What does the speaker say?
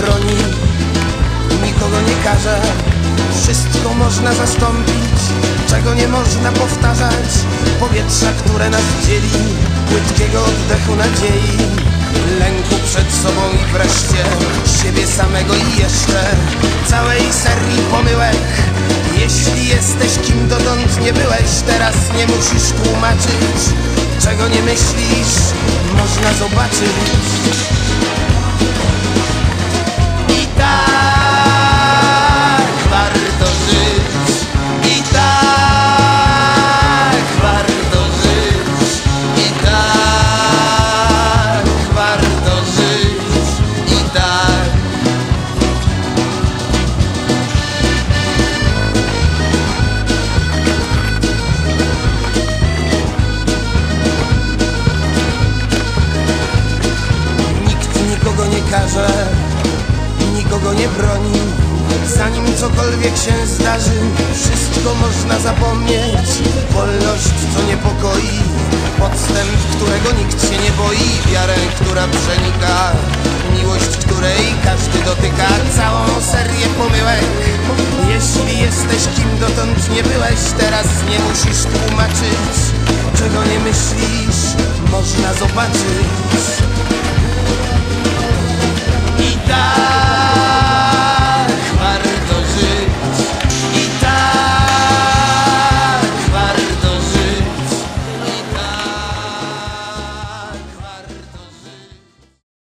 broni. I nikogo nie każe. Wszystko można zastąpić, czego nie można powtarzać. Powietrza, które nas dzieli, płytkiego oddechu nadziei. Lęku przed sobą i wreszcie siebie samego i jeszcze. Całej serii pomyłek. Jeśli jesteś kim dotąd nie byłeś, teraz nie musisz tłumaczyć Czego nie myślisz, można zobaczyć. Nie karze, nikogo nie broni. Zanim cokolwiek się zdarzy, wszystko można zapomnieć. Wolność, co niepokoi, podstęp, którego nikt się nie boi, wiarę, która przenika, miłość, której każdy dotyka, całą serię pomyłek. Jeśli jesteś kim dotąd nie byłeś, teraz nie musisz tłumaczyć, czego nie myślisz, można zobaczyć.